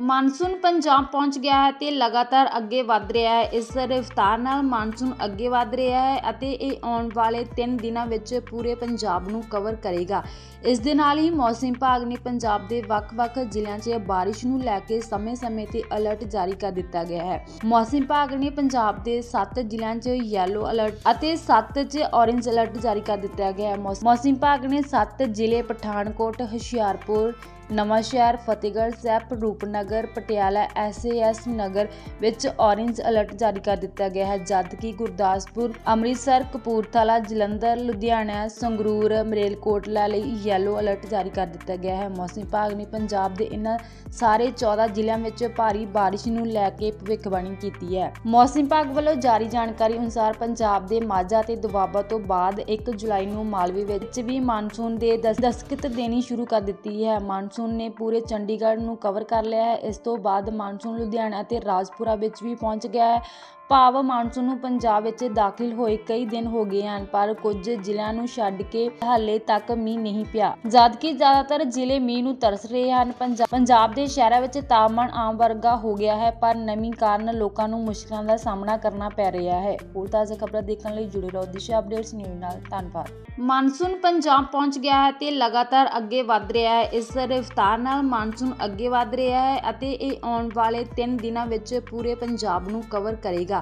Monsoon Punjab ਪਹੁੰਚ ਗਿਆ ਹੈ ਤੇ ਲਗਾਤਾਰ ਅੱਗੇ ਵਧ ਰਿਹਾ ਹੈ। ਇਸ ਰਫ਼ਤਾਰ ਨਾਲ ਮਾਨਸੂਨ ਅੱਗੇ ਵਧ ਰਿਹਾ ਹੈ ਅਤੇ ਇਹ ਆਉਣ ਵਾਲੇ 3 ਦਿਨਾਂ ਵਿੱਚ ਪੂਰੇ ਪੰਜਾਬ ਨੂੰ ਕਵਰ ਕਰੇਗਾ। ਇਸ ਦੇ ਨਾਲ ਹੀ ਮੌਸਮ ਵਿਭਾਗ ਨੇ ਪੰਜਾਬ ਦੇ ਵੱਖ-ਵੱਖ ਜ਼ਿਲ੍ਹਿਆਂ 'ਚ ਬਾਰਿਸ਼ ਨੂੰ ਲੈ ਕੇ ਸਮੇਂ-ਸਮੇਂ ਤੇ ਅਲਰਟ ਜਾਰੀ ਕਰ ਦਿੱਤਾ ਗਿਆ ਹੈ। ਮੌਸਮ ਵਿਭਾਗ ਨੇ ਪੰਜਾਬ ਦੇ 7 ਜ਼ਿਲ੍ਹਿਆਂ 'ਚ ਯੈਲੋ ਅਲਰਟ ਅਤੇ 7 'ਚ ਔਰੇਂਜ ਅਲਰਟ ਜਾਰੀ ਕਰ ਦਿੱਤਾ ਗਿਆ ਹੈ। ਮੌਸ- ਮੌਸਮ ਵਿਭਾਗ ਨੇ 7 ਜ਼ਿਲ੍ਹੇ ਪਠਾਨਕੋਟ, ਹੁਸ਼ਿਆਰਪੁਰ ਨਵਾਂ ਸ਼ਹਿਰ ਫਤਿਹਗੜ੍ਹ ਸਾਹਿਬ, ਰੂਪਨਗਰ, ਪਟਿਆਲਾ ਐਸਏਐਸ ਨਗਰ ਵਿੱਚ ਔਰੇਂਜ ਅਲਰਟ ਜਾਰੀ ਕਰ ਦਿੱਤਾ ਗਿਆ ਹੈ ਜਦਕਿ ਗੁਰਦਾਸਪੁਰ, ਅੰਮ੍ਰਿਤਸਰ, ਕਪੂਰਥਲਾ, ਜਲੰਧਰ, ਲੁਧਿਆਣਾ, ਸੰਗਰੂਰ, ਮਰੇਲਕੋਟਲਾ ਲਈ ਯੈਲੋ ਅਲਰਟ ਜਾਰੀ ਕਰ ਦਿੱਤਾ ਗਿਆ ਹੈ। ਮੌਸਮ ਵਿਭਾਗ ਨੇ ਪੰਜਾਬ ਦੇ ਇਹਨਾਂ ਸਾਰੇ 14 ਜ਼ਿਲ੍ਹਿਆਂ ਵਿੱਚ ਭਾਰੀ ਬਾਰਿਸ਼ ਨੂੰ ਲੈ ਕੇ ਭਵਿੱਖਬਾਣੀ ਕੀਤੀ ਹੈ। ਮੌਸਮ ਵਿਭਾਗ ਵੱਲੋਂ ਜਾਰੀ ਜਾਣਕਾਰੀ ਅਨੁਸਾਰ ਪੰਜਾਬ ਦੇ ਮਾਝਾ ਤੇ ਦੁਆਬਾ ਤੋਂ ਬਾਅਦ 1 ਜੁਲਾਈ ਨੂੰ ਮਾਲਵੇ ਵਿੱਚ ਵੀ ਮਾਨਸੂਨ ਦੇ ਦਸ- ਦਸਤਕ ਦੇਣੀ ਸ਼ੁਰੂ ਕਰ ਦਿੱਤੀ ਹੈ। ਮਾਨਸੂਨ ਮਾਨਸੂਨ ਨੇ ਪੂਰੇ ਚੰਡੀਗੜ੍ਹ ਨੂੰ ਕਵਰ ਕਰ ਲਿਆ ਹੈ। ਇਸ ਤੋਂ ਬਾਅਦ ਮਾਨਸੂਨ, ਲੁਧਿਆਣਾ ਅਤੇ ਰਾਜਪੁਰਾ ਵਿੱਚ ਵੀ ਪਹੁੰਚ ਗਿਆ ਹੈ। ਭਾਵ ਮਾਨਸੂਨ ਨੂੰ ਪੰਜਾਬ ਵਿੱਚ ਦਾਖਲ ਹੋਏ ਕਈ ਦਿਨ ਹੋ ਗਏ ਹਨ, ਪਰ ਕੁਝ ਜ਼ਿਲ੍ਹਿਆਂ ਨੂੰ ਛੱਡ ਕੇ ਹਾਲੇ ਤੱਕ ਮੀਂਹ ਨਹੀਂ ਪਿਆ। ਜਦਕਿ ਜ਼ਿਆਦਾਤਰ ਜ਼ਿਲ੍ਹੇ ਮੀਂਹ ਨੂੰ ਤਰਸ ਰਹੇ ਹਨ ਪੰਜਾਬ ਦੇ ਸ਼ਹਿਰਾਂ ਵਿੱਚ ਤਾਪਮਾਨ ਆਮ ਵਰਗਾ ਹੋ ਗਿਆ ਹੈ, ਪਰ ਨਮੀ ਕਾਰਨ ਲੋਕਾਂ ਨੂੰ ਮੁਸ਼ਕਲਾਂ ਦਾ ਸਾਹਮਣਾ ਕਰਨਾ ਪੈ ਰਿਹਾ ਹੈ। ਹੋਰ ਤਾਜ਼ਾ ਖਬਰਾਂ ਦੇਖਣ ਲਈ ਜੁੜੇ ਰਹੋ ਦਿਸ਼ਾ ਅਪਡੇਟਸ ਨਿਊਜ਼ ਨਾਲ। ਧੰਨਵਾਦ। ਮਾਨਸੂਨ ਪੰਜਾਬ ਪਹੁੰਚ ਗਿਆ ਹੈ ਤੇ ਲਗਾਤਾਰ ਅੱਗੇ ਵਧ ਰਿਹਾ ਹੈ। ਇਸ ਰਫ਼ਤਾਰ ਨਾਲ ਮਾਨਸੂਨ ਅੱਗੇ ਵਧ ਰਿਹਾ ਹੈ ਅਤੇ ਇਹ ਆਉਣ ਵਾਲੇ 3 ਦਿਨਾਂ ਵਿੱਚ ਪੂਰੇ ਪੰਜਾਬ ਨੂੰ ਕਵਰ ਕਰੇਗਾ।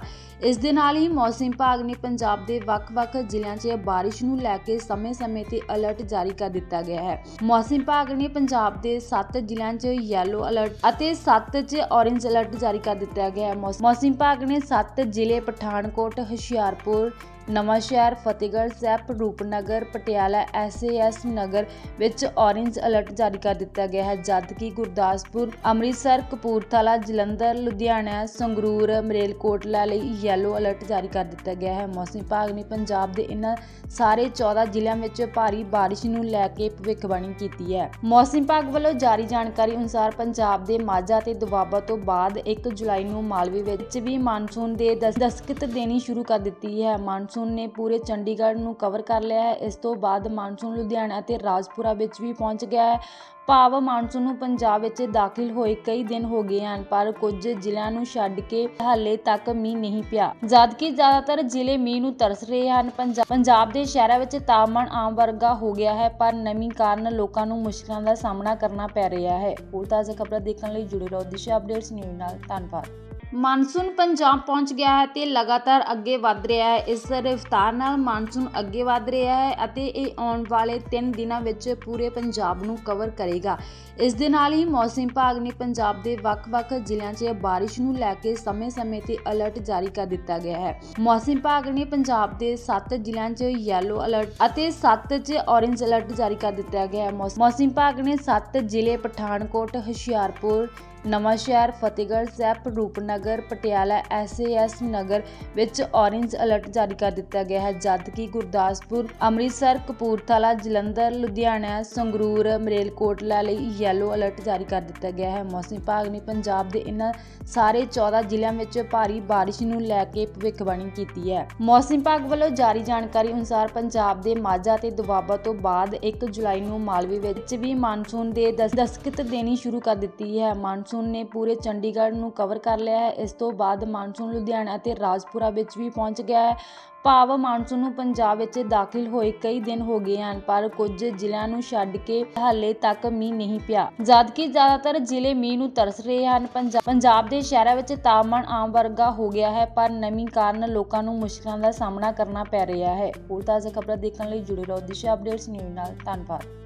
ਇਸ ਦੇ ਨਾਲ ਹੀ ਮੌਸਮ ਵਿਭਾਗ ਨੇ ਪੰਜਾਬ ਦੇ ਵੱਖ-ਵੱਖ ਜ਼ਿਲ੍ਹਿਆਂ 'ਚ ਬਾਰਿਸ਼ ਨੂੰ ਲੈ ਕੇ ਸਮੇਂ-ਸਮੇਂ ਤੇ ਅਲਰਟ ਜਾਰੀ ਕਰ ਦਿੱਤਾ ਗਿਆ ਹੈ। ਮੌਸਮ ਵਿਭਾਗ ਨੇ ਪੰਜਾਬ ਦੇ 7 ਜ਼ਿਲ੍ਹਿਆਂ 'ਚ ਯੈਲੋ ਅਲਰਟ ਅਤੇ 7 'ਚ ਔਰੇਂਜ ਅਲਰਟ ਜਾਰੀ ਕਰ ਦਿੱਤਾ ਗਿਆ ਹੈ। ਮੌਸਮ ਵਿਭਾਗ ਨੇ 7 ਜ਼ਿਲ੍ਹੇ ਪਠਾਨਕੋਟ, ਹੁਸ਼ਿਆਰਪੁਰ ਨਵਾਂ ਸ਼ਹਿਰ ਫਤਿਹਗੜ੍ਹ ਸਾਹਿਬ, ਰੂਪਨਗਰ, ਪਟਿਆਲਾ ਐਸਏਐਸ ਨਗਰ ਵਿੱਚ ਔਰੇਂਜ ਅਲਰਟ ਜਾਰੀ ਕਰ ਦਿੱਤਾ ਗਿਆ ਹੈ ਜਦਕਿ ਗੁਰਦਾਸਪੁਰ, ਅੰਮ੍ਰਿਤਸਰ, ਕਪੂਰਥਲਾ, ਜਲੰਧਰ, ਲੁਧਿਆਣਾ, ਸੰਗਰੂਰ, ਮਰੇਲਕੋਟਲਾ ਲਈ ਯੈਲੋ ਅਲਰਟ ਜਾਰੀ ਕਰ ਦਿੱਤਾ ਗਿਆ ਹੈ। ਮੌਸਮ ਵਿਭਾਗ ਨੇ ਪੰਜਾਬ ਦੇ ਇਹਨਾਂ ਸਾਰੇ 14 ਜ਼ਿਲ੍ਹਿਆਂ ਵਿੱਚ ਭਾਰੀ ਬਾਰਿਸ਼ ਨੂੰ ਲੈ ਕੇ ਭਵਿੱਖਬਾਣੀ ਕੀਤੀ ਹੈ। ਮੌਸਮ ਵਿਭਾਗ ਵੱਲੋਂ ਜਾਰੀ ਜਾਣਕਾਰੀ ਅਨੁਸਾਰ ਪੰਜਾਬ ਦੇ ਮਾਝਾ ਤੇ ਦੁਆਬਾ ਤੋਂ ਬਾਅਦ 1 ਜੁਲਾਈ ਨੂੰ ਮਾਲਵੇ ਵਿੱਚ ਵੀ ਮਾਨਸੂਨ ਦੇ ਦਸ- ਦਸਤਕ ਦੇਣੀ ਸ਼ੁਰੂ ਕਰ ਦਿੱਤੀ ਹੈ। ਮਾਨਸੂਨ ਨੇ ਪੂਰੇ ਚੰਡੀਗੜ੍ਹ ਨੂੰ ਕਵਰ ਕਰ ਲਿਆ ਹੈ। ਇਸ ਤੋਂ ਬਾਅਦ ਮਾਨਸੂਨ, ਲੁਧਿਆਣਾ ਤੇ ਰਾਜਪੁਰਾ ਵਿੱਚ ਵੀ ਪਹੁੰਚ ਗਿਆ ਹੈ। ਭਾਵ ਮਾਨਸੂਨ ਨੂੰ ਪੰਜਾਬ ਵਿੱਚ ਦਾਖਲ ਹੋਏ ਕਈ ਦਿਨ ਹੋ ਗਏ ਹਨ, ਪਰ ਕੁਝ ਜ਼ਿਲ੍ਹਿਆਂ ਨੂੰ ਛੱਡ ਕੇ ਹਾਲੇ ਤੱਕ ਮੀਂਹ ਨਹੀਂ ਪਿਆ। ਜਦਕਿ ਜ਼ਿਆਦਾਤਰ ਜ਼ਿਲ੍ਹੇ ਮੀਂਹ ਨੂੰ ਤਰਸ ਰਹੇ ਹਨ, ਪੰਜਾ- ਪੰਜਾਬ ਦੇ ਸ਼ਹਿਰਾਂ ਵਿੱਚ ਤਾਪਮਾਨ ਆਮ ਵਰਗਾ ਹੋ ਗਿਆ ਹੈ, ਪਰ ਨਮੀ ਕਾਰਨ ਲੋਕਾਂ ਨੂੰ ਮੁਸ਼ਕਲਾਂ ਦਾ ਸਾਹਮਣਾ ਕਰਨਾ ਪੈ ਰਿਹਾ ਹੈ। ਹੋਰ ਤਾਜ਼ਾ ਖਬਰਾਂ ਦੇਖਣ ਲਈ ਜੁੜੇ ਰਹੋ ਦਿਸ਼ਾ ਅਪਡੇਟਸ ਨਿਊਜ਼ ਨਾਲ। ਧੰਨਵਾਦ। ਮਾਨਸੂਨ ਪੰਜਾਬ ਪਹੁੰਚ ਗਿਆ ਹੈ ਤੇ ਲਗਾਤਾਰ ਅੱਗੇ ਵਧ ਰਿਹਾ ਹੈ। ਇਸ ਰਫ਼ਤਾਰ ਨਾਲ ਮਾਨਸੂਨ ਅੱਗੇ ਵਧ ਰਿਹਾ ਹੈ ਅਤੇ ਇਹ ਆਉਣ ਵਾਲੇ 3 ਦਿਨਾਂ ਵਿੱਚ ਪੂਰੇ ਪੰਜਾਬ ਨੂੰ ਕਵਰ ਕਰੇਗਾ। ਇਸ ਦੇ ਨਾਲ ਹੀ ਮੌਸਮ ਵਿਭਾਗ ਨੇ ਪੰਜਾਬ ਦੇ ਵੱਖ-ਵੱਖ ਜ਼ਿਲ੍ਹਿਆਂ 'ਚ ਬਾਰਿਸ਼ ਨੂੰ ਲੈ ਕੇ ਸਮੇਂ-ਸਮੇਂ ਤੇ ਅਲਰਟ ਜਾਰੀ ਕਰ ਦਿੱਤਾ ਗਿਆ ਹੈ। ਮੌਸਮ ਵਿਭਾਗ ਨੇ ਪੰਜਾਬ ਦੇ 7 ਜ਼ਿਲ੍ਹਿਆਂ 'ਚ ਯੈਲੋ ਅਲਰਟ ਅਤੇ 7 'ਚ ਔਰੇਂਜ ਅਲਰਟ ਜਾਰੀ ਕਰ ਦਿੱਤਾ ਗਿਆ ਹੈ। ਮੌਸ- ਮੌਸਮ ਵਿਭਾਗ ਨੇ 7 ਜ਼ਿਲ੍ਹੇ ਪਠਾਨਕੋਟ, ਹੁਸ਼ਿਆਰਪੁਰ ਨਵਾਂ ਸ਼ਹਿਰ ਫਤਿਹਗੜ੍ਹ ਸਾਹਿਬ ਰੂਪਨਗਰ ਪਟਿਆਲਾ ਐਸਏਐਸ ਨਗਰ ਵਿੱਚ ਔਰੇਂਜ ਅਲਰਟ ਜਾਰੀ ਕਰ ਦਿੱਤਾ ਗਿਆ ਹੈ ਜਦਕਿ ਗੁਰਦਾਸਪੁਰ, ਅੰਮ੍ਰਿਤਸਰ, ਕਪੂਰਥਲਾ, ਜਲੰਧਰ, ਲੁਧਿਆਣਾ, ਸੰਗਰੂਰ, ਮਰੇਲਕੋਟਲਾ ਲਈ ਯੈਲੋ ਅਲਰਟ ਜਾਰੀ ਕਰ ਦਿੱਤਾ ਗਿਆ ਹੈ। ਮੌਸਮ ਵਿਭਾਗ ਨੇ ਪੰਜਾਬ ਦੇ ਇਹਨਾਂ ਸਾਰੇ 14 ਜ਼ਿਲ੍ਹਿਆਂ ਵਿੱਚ ਭਾਰੀ ਬਾਰਿਸ਼ ਨੂੰ ਲੈ ਕੇ ਭਵਿੱਖਬਾਣੀ ਕੀਤੀ ਹੈ। ਮੌਸਮ ਵਿਭਾਗ ਵੱਲੋਂ ਜਾਰੀ ਜਾਣਕਾਰੀ ਅਨੁਸਾਰ ਪੰਜਾਬ ਦੇ ਮਾਝਾ ਤੇ ਦੁਆਬਾ ਤੋਂ ਬਾਅਦ 1 ਜੁਲਾਈ ਨੂੰ ਮਾਲਵੇ ਵਿੱਚ ਵੀ ਮਾਨਸੂਨ ਦੇ ਦਸ- ਦਸਤਕ ਦੇਣੀ ਸ਼ੁਰੂ ਕਰ ਦਿੱਤੀ ਹੈ। ਮਾਨਸੂਨ ਨੇ ਪੂਰੇ ਚੰਡੀਗੜ੍ਹ ਨੂੰ ਕਵਰ ਕਰ ਲਿਆ ਹੈ। ਇਸ ਤੋਂ ਬਾਅਦ ਮਾਨਸੂਨ, ਲੁਧਿਆਣਾ ਤੇ ਰਾਜਪੁਰਾ ਵਿੱਚ ਵੀ ਪਹੁੰਚ ਗਿਆ ਹੈ। ਭਾਵ ਮਾਨਸੂਨ ਨੂੰ ਪੰਜਾਬ ਵਿੱਚ ਦਾਖਲ ਹੋਏ ਕਈ ਦਿਨ ਹੋ ਗਏ ਹਨ, ਪਰ ਕੁਝ ਜ਼ਿਲ੍ਹਿਆਂ ਨੂੰ ਛੱਡ ਕੇ ਹਾਲੇ ਤੱਕ ਮੀਂਹ ਨਹੀਂ ਪਿਆ। ਜਦਕਿ ਜ਼ਿਆਦਾਤਰ ਜ਼ਿਲ੍ਹੇ ਮੀਂਹ ਨੂੰ ਤਰਸ ਰਹੇ ਹਨ ਪੰਜਾਬ ਦੇ ਸ਼ਹਿਰਾਂ ਵਿੱਚ ਤਾਪਮਾਨ ਆਮ ਵਰਗਾ ਹੋ ਗਿਆ ਹੈ, ਪਰ ਨਮੀ ਕਾਰਨ ਲੋਕਾਂ ਨੂੰ ਮੁਸ਼ਕਲਾਂ ਦਾ ਸਾਹਮਣਾ ਕਰਨਾ ਪੈ ਰਿਹਾ ਹੈ। ਹੋਰ ਤਾਜ਼ਾ ਖਬਰਾਂ ਦੇਖਣ ਲਈ ਜੁੜੇ ਰਹੋ ਦਿਸ਼ਾ ਅਪਡੇਟਸ ਨਿਊਜ਼ ਨਾਲ। ਧੰਨਵਾਦ।